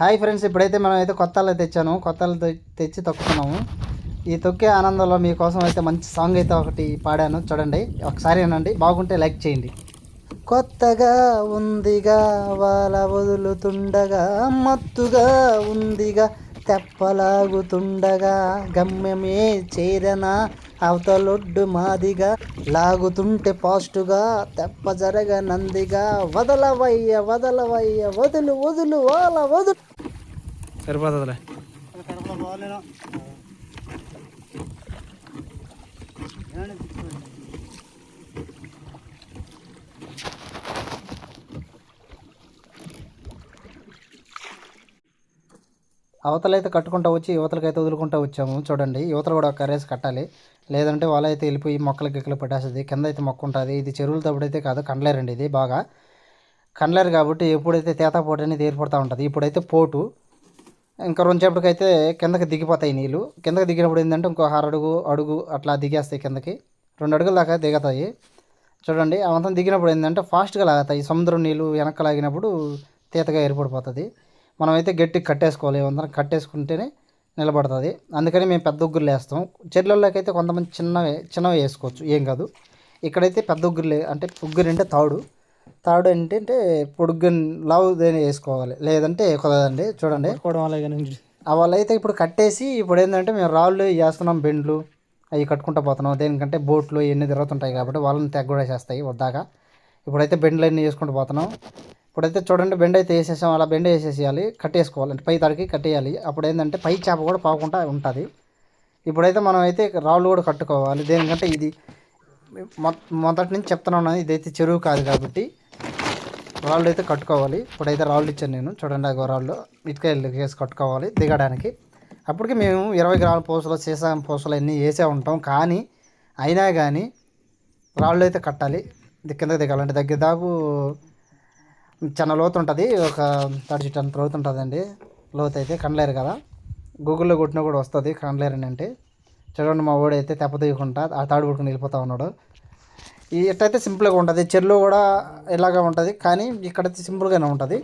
Hi friends ఇప్పుడైతే మనం అయితే కొత్త తెచ్చాను కొత్త తెచ్చి తొక్కుతున్నాము. ఈ తొక్కే ఆనందంలో మీకోసం అయితే మంచి సాంగ్ అయితే ఒకటి పాడాను. చూడండి ఒకసారి వినండి. బాగుంటే లైక్ చేయండి. కొత్తగా ఉందిగా వాళ్ళ వదులుతుండగా మత్తుగా ఉందిగా తెప్పలాగుతుండగా గమ్యమే చేరనా అవతలొడ్డు మాదిగా లాగుతుంటే పాస్టుగా తెప్ప జరగనందిగా వదలవయ్య వదలవయ్య వదులు వదులు వాళ్ళ వదులు. సరిపోతుందిలే. అవతలైతే కట్టుకుంటూ వచ్చి యువతలకైతే వదులుకుంటూ వచ్చాము. చూడండి యువతలు కూడా ఒక రేస్ కట్టాలి. లేదంటే వాళ్ళైతే వెళ్ళిపోయి మొక్కలు గిక్కలు పెట్టేస్తుంది. కింద అయితే మొక్క ఉంటుంది. ఇది చెరువులు తప్పుడైతే కాదు కండ్లేరండి ఇది బాగా. కండ్లేరు కాబట్టి ఎప్పుడైతే తేతపోటు అనేది ఏర్పడుతూ ఉంటుంది. ఇప్పుడైతే పోటు. ఇంకా రెండుసేపటికైతే కిందకి దిగిపోతాయి నీళ్ళు కిందకి దిగినప్పుడు ఏంటంటే ఇంకో ఆరు అడుగు అడుగు అట్లా దిగేస్తాయి కిందకి. రెండు అడుగుల దాకా దిగుతాయి. చూడండి అవంతా దిగినప్పుడు ఏంటంటే ఫాస్ట్గా లాగుతాయి. సముద్రం నీళ్ళు వెనక్కి లాగినప్పుడు తీతగా ఏర్పడిపోతుంది. మనమైతే గట్టిగా కట్టేసుకోవాలి. ఏమంతా కట్టేసుకుంటేనే నిలబడుతుంది. అందుకని మేము పెద్ద ఉగ్గురు వేస్తాం చెట్లలోకి కొంతమంది చిన్నవి చిన్నవి వేసుకోవచ్చు. ఏం కాదు. ఇక్కడైతే పెద్ద ఉగ్గురు లే అంటే ఉగ్గురు అంటే తాడు. తాడు ఏంటంటే పొడుగ్గు లావు దేని వేసుకోవాలి లేదంటే కుదరదండి చూడండి. వాళ్ళు అయితే ఇప్పుడు కట్టేసి ఇప్పుడు ఏంటంటే మేము రాళ్ళు వేస్తున్నాం బెండ్లు అవి కట్టుకుంటూ పోతున్నాం. దేనికంటే బోట్లు ఇవన్నీ తిరుగుతుంటాయి కాబట్టి వాళ్ళని తెగ్గ చేస్తాయి వద్దాగా. ఇప్పుడైతే బెండ్లు అన్నీ వేసుకుంటూ పోతున్నాం. ఇప్పుడైతే చూడండి బెండ్ అయితే వేసేసాం. అలా బెండ్ వేసేసేయాలి కట్టేసుకోవాలి. అంటే పై తాడికి కట్టేయాలి. అప్పుడు ఏంటంటే పై చేప కూడా పాకుండా ఉంటుంది. ఇప్పుడైతే మనం అయితే రాళ్ళు కూడా కట్టుకోవాలి. దేనికంటే ఇది మొదటి నుంచి చెప్తున్నాను ఇదైతే చెరువు కాదు కాబట్టి రాళ్ళు అయితే కట్టుకోవాలి. ఇప్పుడైతే రాళ్ళు ఇచ్చాను నేను. చూడండి అగో రాళ్ళు. ఇటుకలు వేసి కట్టుకోవాలి దిగడానికి. అప్పటికి మేము ఇరవై గ్రాముల పూసలు సీసా పూసలు అన్నీ వేసే ఉంటాం. కానీ అయినా కానీ రాళ్ళు అయితే కట్టాలి కిందకి దిగాలంటే దగ్గర దాపు చాలా లోతు ఉంటుంది. ఒక థర్టీ అంత లోతు ఉంటుందండి. లోతు అయితే కండలేరు కదా. గూగుల్లో కొట్టినా కూడా వస్తుంది. కండలేరు అంటే. చూడండి మా వాడు అయితే తెప్ప తీయకుండా ఆ తాడు కొట్టుకుని వెళ్ళిపోతా ఉన్నాడు. ఈ ఎట్టయితే సింపుల్గా ఉంటుంది. చెరువులో కూడా ఇలాగే ఉంటుంది. కానీ ఇక్కడైతే సింపుల్గానే ఉంటుంది.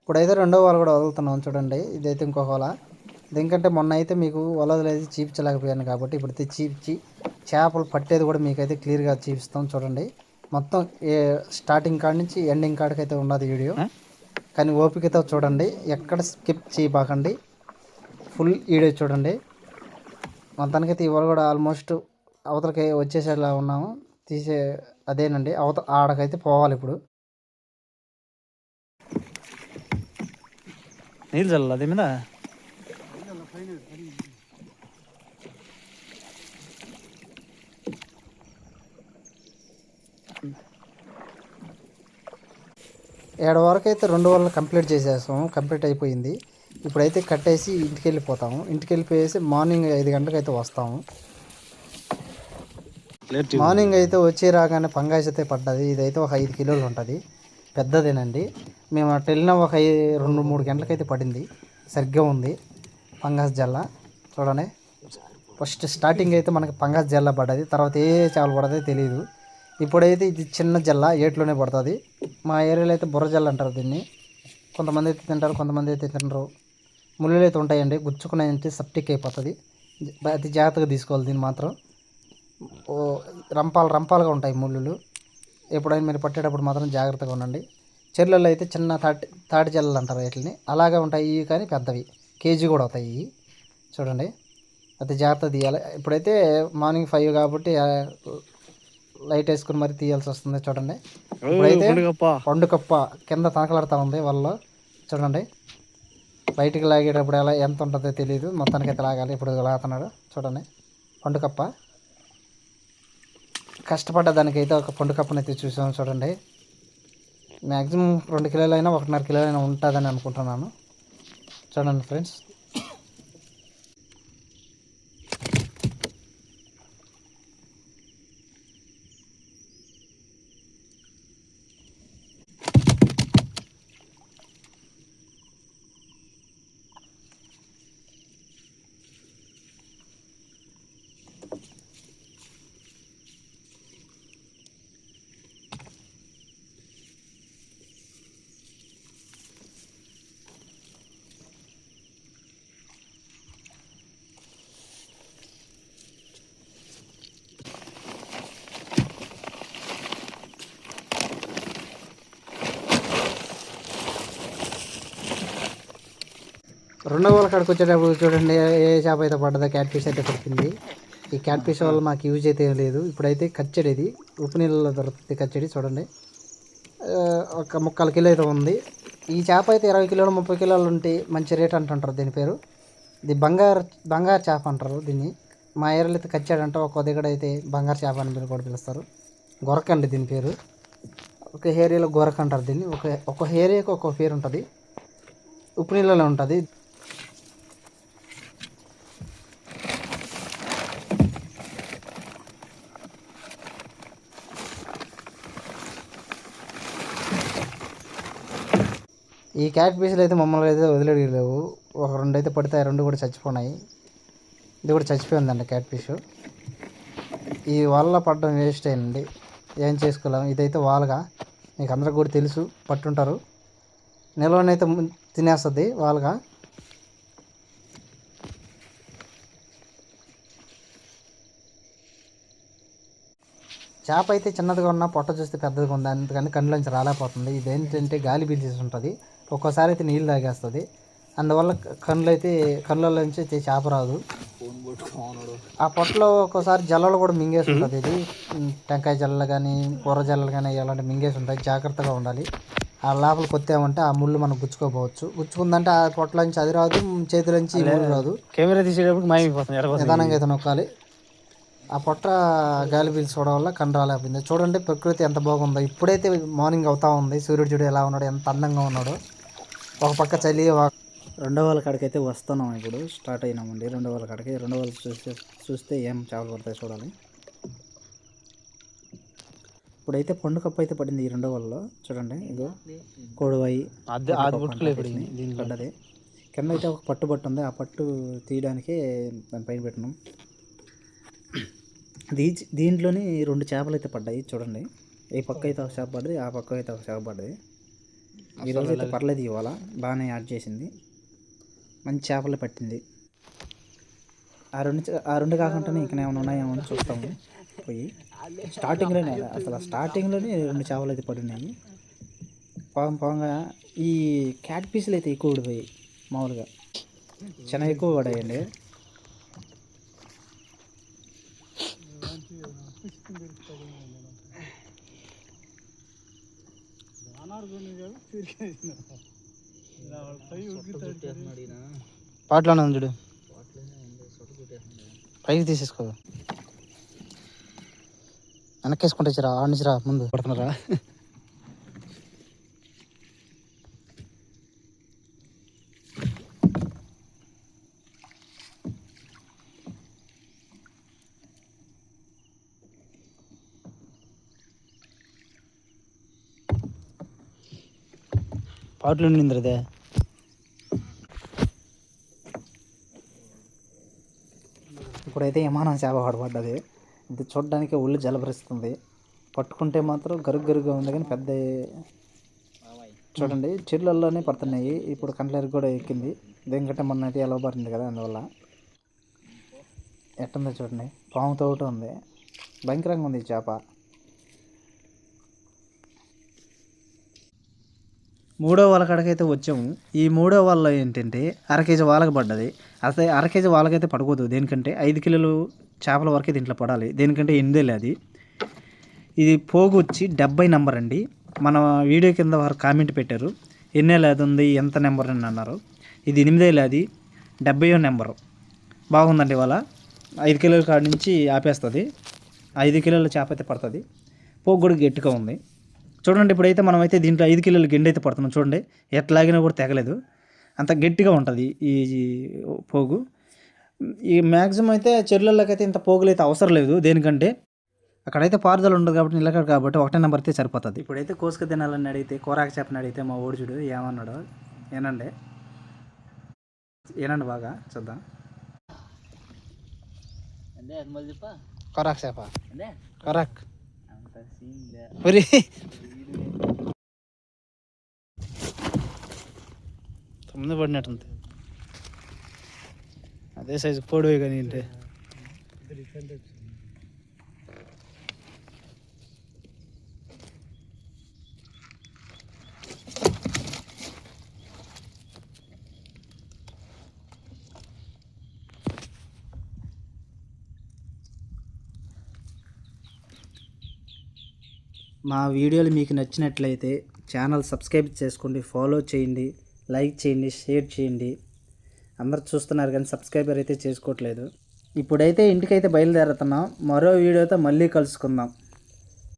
ఇప్పుడైతే రెండో వాళ్ళు కూడా వదులుతున్నాం చూడండి. ఇదైతే ఇంకొక వల. దీనికంటే మొన్న అయితే మీకు అయితే చూపించలేకపోయాను కాబట్టి ఇప్పుడైతే చీపించి చేపలు పట్టేది కూడా మీకైతే క్లియర్గా చూపిస్తాం చూడండి. మొత్తం ఏ స్టార్టింగ్ కాడ నుంచి ఎండింగ్ కాడికి అయితే ఉన్నది వీడియో. కానీ ఓపికతో చూడండి. ఎక్కడ స్కిప్ చేయబాకండి. ఫుల్ వీడియో చూడండి. మొత్తానికైతే ఇవాళ కూడా ఆల్మోస్ట్ అవతలకి వచ్చేసేలా ఉన్నాము. తీసే అదేనండి. అవత ఆడకైతే పోవాలి ఇప్పుడు. నీళ్ళు చల్లాలి అదే మీద? ఏడు వరకు అయితే రెండు వల్ల కంప్లీట్ చేసేస్తాము కంప్లీట్ అయిపోయింది. ఇప్పుడైతే కట్టేసి ఇంటికి వెళ్ళిపోతాము ఇంటికి వెళ్ళిపోయేసి మార్నింగ్ ఐదు గంటలకు అయితే వస్తాము మార్నింగ్ అయితే వచ్చి రాగానే పంగాస్ అయితే పడ్డది. ఇదైతే ఒక ఐదు కిలోలు ఉంటుంది. పెద్దదేనండి. మేము అటు వెళ్ళిన ఒక రెండు మూడు గంటలకైతే పడింది. సరిగ్గా ఉంది. పంగాస్ జల్ల. చూడండి. ఫస్ట్ స్టార్టింగ్ అయితే మనకి పంగాస్ జల్ల పడ్డది. తర్వాత ఏ చేపలు పడదో తెలియదు ఇప్పుడైతే ఇది చిన్న జల్ల ఏట్లోనే పడుతుంది. మా ఏరియాలో అయితే బుర్ర జల్ల అంటారు దీన్ని. కొంతమంది అయితే తింటారు కొంతమంది అయితే తినరు. ముళ్ళు అయితే ఉంటాయండి. గుచ్చుకున్నాయంటే సప్టిక్ అయిపోతుంది. అతి జాగ్రత్తగా తీసుకోవాలి దీన్ని మాత్రం. ఓ రంపాలు రంపాలుగా ఉంటాయి ముళ్ళులు. ఎప్పుడైనా మీరు పట్టేటప్పుడు మాత్రం జాగ్రత్తగా ఉండండి. చెర్లలో అయితే చిన్న తాటి తాటి చెల్లలు అంటారు వీటిని. అలాగే ఉంటాయి ఇవి కానీ పెద్దవి. కేజీ కూడా అవుతాయి ఇవి. చూడండి. అది జాగ్రత్త తీయాలి. ఇప్పుడైతే మార్నింగ్ ఫైవ్ కాబట్టి లైట్ వేసుకుని మరి తీయాల్సి వస్తుంది చూడండి. ఇప్పుడైతే గొప్ప పండు కప్ప కింద తనకలాడుతూ ఉంది వాళ్ళలో. చూడండి. బయటికి లాగేటప్పుడు ఎలా ఎంత ఉంటుందో తెలియదు మొత్తానికి అయితే లాగాలి. ఇప్పుడు లాగుతున్నాడు. చూడండి. పండు కప్ప. కష్టపడ్డ దానికైతే ఒక పండు కప్పని అయితే చూసాము చూడండి. మ్యాక్సిమం రెండు కిలోలైనా ఒకటిన్నర కిలోలైనా ఉంటుందని అనుకుంటున్నాను. చూడండి ఫ్రెండ్స్. రెండో వాళ్ళ కాడికి వచ్చేటప్పుడు చూడండి ఏ చేప అయితే పడ్డదో క్యాట్ ఫిష్ అయితే పడుతుంది ఈ క్యాట్ ఫిష్ వల్ల మాకు యూజ్ అయితే ఏం లేదు. ఇప్పుడైతే కచ్చడి ఇది. ఉప్పు నీళ్ళలో దొరుకుతుంది కచ్చడి చూడండి. ఒక ముక్కాలు కిలో అయితే ఉంది. ఈ చేప అయితే ఇరవై కిలోలు ముప్పై కిలోలు ఉంటే మంచి రేట్ అంటుంటారు దీని పేరు. ఇది బంగారు బంగారు చేప అంటారు దీన్ని. మా ఏరియాలో అయితే కచ్చాడు అంటే ఒక దగ్గర అయితే బంగారు చేప అని పిలు- కూడా పిలుస్తారు. గొరక అండి దీని పేరు. ఒక ఏరియాలో గొరక అంటారు దీన్ని. ఒక ఒక ఏరియాకి ఒక పేరు ఉంటుంది. ఉప్పు నీళ్ళలో ఉంటుంది. ఈ క్యాట్ పీసులు అయితే మమ్మల్ని అయితే వదిలేయలేవు. ఒక రెండు అయితే పడితే ఆ రెండు కూడా చచ్చిపోయినాయి ఇది కూడా చచ్చిపోయిందండి క్యాట్ పీసు ఈ వాళ్ళ పడడం వేస్ట్ అయిందండి ఏం చేసుకోలేము ఇదైతే వాలుగా మీకు అందరికి కూడా తెలుసు. పట్టుంటారు. నిల్వనైతే తినేస్తుంది వాలుగా చేప అయితే చిన్నదిగా ఉన్నా పొట్ట చూస్తే పెద్దదిగా ఉంది అందుకని కళ్ళలోంచి రాలేకపోతుంది. ఇది ఏంటంటే గాలి పీల్చేసి ఉంటుంది ఒక్కోసారి అయితే నీళ్ళు తాగేస్తుంది. అందువల్ల కళ్ళు అయితే కళ్ళలోంచి అయితే చేప రాదు. ఆ పొట్టలో ఒక్కోసారి జల్లలు కూడా మింగేసి ఉంటుంది ఇది టెంకాయ జల్లలు కానీ కూర జల్లలు కానీ ఇలాంటి మింగేసి ఉంటాయి జాగ్రత్తగా ఉండాలి. ఆ లోపల కొత్తామంటే ఆ ముళ్ళు మనం గుచ్చుకోపోవచ్చు. గుచ్చుకుందంటే ఆ పొట్టలోంచి అది రాదు చేతిలోంచి ముళ్ళు రాదు. కెమెరా తీసేటప్పుడు మాయమైపోతుంది నిదానంగా అయితే నొక్కాలి. ఆ పొట్ట గాలి పీల్చుకోవడం వల్ల కండరాలేకపోయింది చూడండి ప్రకృతి ఎంత బాగుందో. ఇప్పుడైతే మార్నింగ్ అవుతా ఉంది. సూర్యుడు చూడు ఎలా ఉన్నాడు ఎంత అందంగా ఉన్నాడు. ఒక పక్క చలి రెండో వాళ్ళ కాడికి అయితే వస్తున్నాం ఇప్పుడు. స్టార్ట్ అయినామండి. రెండో వాళ్ళ కాడికి. రెండో వాళ్ళు చూస్తే చూస్తే ఏం చేపలు పడతాయి చూడాలి. ఇప్పుడైతే పండు కప్పు అయితే పడింది ఈ రెండో వాళ్ళలో. చూడండి ఇగో కోడివాయి పడ్డది. కింద అయితే ఒక పట్టు పట్టు ఉంది. ఆ పట్టు తీయడానికి దాని పైన పెట్టినాం. దీ దీంట్లోని రెండు చేపలు అయితే పడ్డాయి చూడండి. ఈ పక్క అయితే ఒక చేప పడ్డది ఆ పక్క అయితే ఒక చేప పడ్డది. ఈరోజు అయితే పర్లేదు ఇవాళ బాగానే యాడ్ చేసింది. మంచి చేపలు పట్టింది. ఆ రెండు ఆ రెండు కాకుండానే ఇంకా ఏమైనా ఉన్నాయేమో అని చూస్తాము. పోయి. స్టార్టింగ్లోనే అసలు స్టార్టింగ్లోనే రెండు చేపలు అయితే పడినాయి. పావం పావంగా ఈ క్యాట్ పీసులు అయితే ఎక్కువ ఊడిపోయాయి మామూలుగా. చాలా ఎక్కువ పడాయండి. పాటలోనే ఉంది చూడు. పైకి తీసేసుకో. వెనక్కేసుకుంటే రా ఆడించిరా ముందు. పడుతున్నారా? పాటలు ఉండింది ఇప్పుడైతే విమానం చేప పడబడ్డది. ఇది చూడడానికి ఒళ్ళు జలభరిస్తుంది. పట్టుకుంటే మాత్రం గరుగు గరుగ్గా ఉంది కానీ పెద్ద చూడండి చెర్లల్లోనే పడుతున్నాయి. ఇప్పుడు కంట్లరికి కూడా ఎక్కింది. దేనికంటే మొన్న అయితే ఎలా పడింది కదా అందువల్ల. ఎట్టుందో చూడండి పాముతో ఒకటి ఉంది. భయంకరంగా ఉంది ఈ చేప. మూడో వాళ్ళ కాడకైతే వచ్చాము. ఈ మూడో వాళ్ళ ఏంటంటే అర కేజీ వాళ్ళకి పడ్డది. అసలు అర కేజీ వాళ్ళకైతే పడకూడదు. దేనికంటే ఐదు కిలోలు చేపల వరకే దీంట్లో పడాలి. దేనికంటే ఎనిమిదేలే అది. ఇది పోగు వచ్చి డెబ్బై నెంబర్ అండి. మన వీడియో కింద వారు కామెంట్ పెట్టారు. ఎన్నేళ్ళు అది ఉంది? ఎంత నెంబర్ అని అన్నారు. ఇది ఎనిమిదేళ్ళు అది. డెబ్బయో నెంబరు. బాగుందండి ఇవాళ. ఐదు కిలోల కాడ నుంచి ఆపేస్తుంది. ఐదు కిలోల చేప అయితే పడుతుంది. పోగు కూడా గట్టిగా ఉంది. చూడండి ఇప్పుడైతే మనమైతే దీంట్లో ఐదు కిలోల గెండి అయితే పడుతున్నాం. చూడండి ఎట్లాగినా కూడా తెగలేదు. అంత గట్టిగా ఉంటుంది ఈ పోగు. ఈ మ్యాక్సిమం అయితే చెర్లలోకి అయితే ఇంత పోగులు అయితే అవసరం లేదు దేనికంటే. అక్కడైతే పారుదల ఉండదు కాబట్టి నిలకడ కాబట్టి ఒకటే నెంబర్ అయితే సరిపోతుంది. ఇప్పుడైతే కోసుక తినాలని అడిగితే కూరాకు చెప్పని అడిగితే మా ఓడి చూడు ఏమన్నాడు. ఏనండి? ఏనండి బాగా? చూద్దాం. కొరాక్ చేప. కొరాక్. ఒరి తొమ్మిది పడినట్టుంది. అదే సైజు పొడవు కానీ ఏంటి మా వీడియోలు మీకు నచ్చినట్లయితే ఛానల్ సబ్స్క్రైబ్ చేసుకోండి ఫాలో చేయండి లైక్ చేయండి షేర్ చేయండి. అందరు చూస్తున్నారు కానీ సబ్స్క్రైబర్ అయితే చేసుకోవట్లేదు. ఇప్పుడైతే ఇంటికైతే బయలుదేరుతున్నాం. మరో వీడియోతో మళ్ళీ కలుసుకుందాం.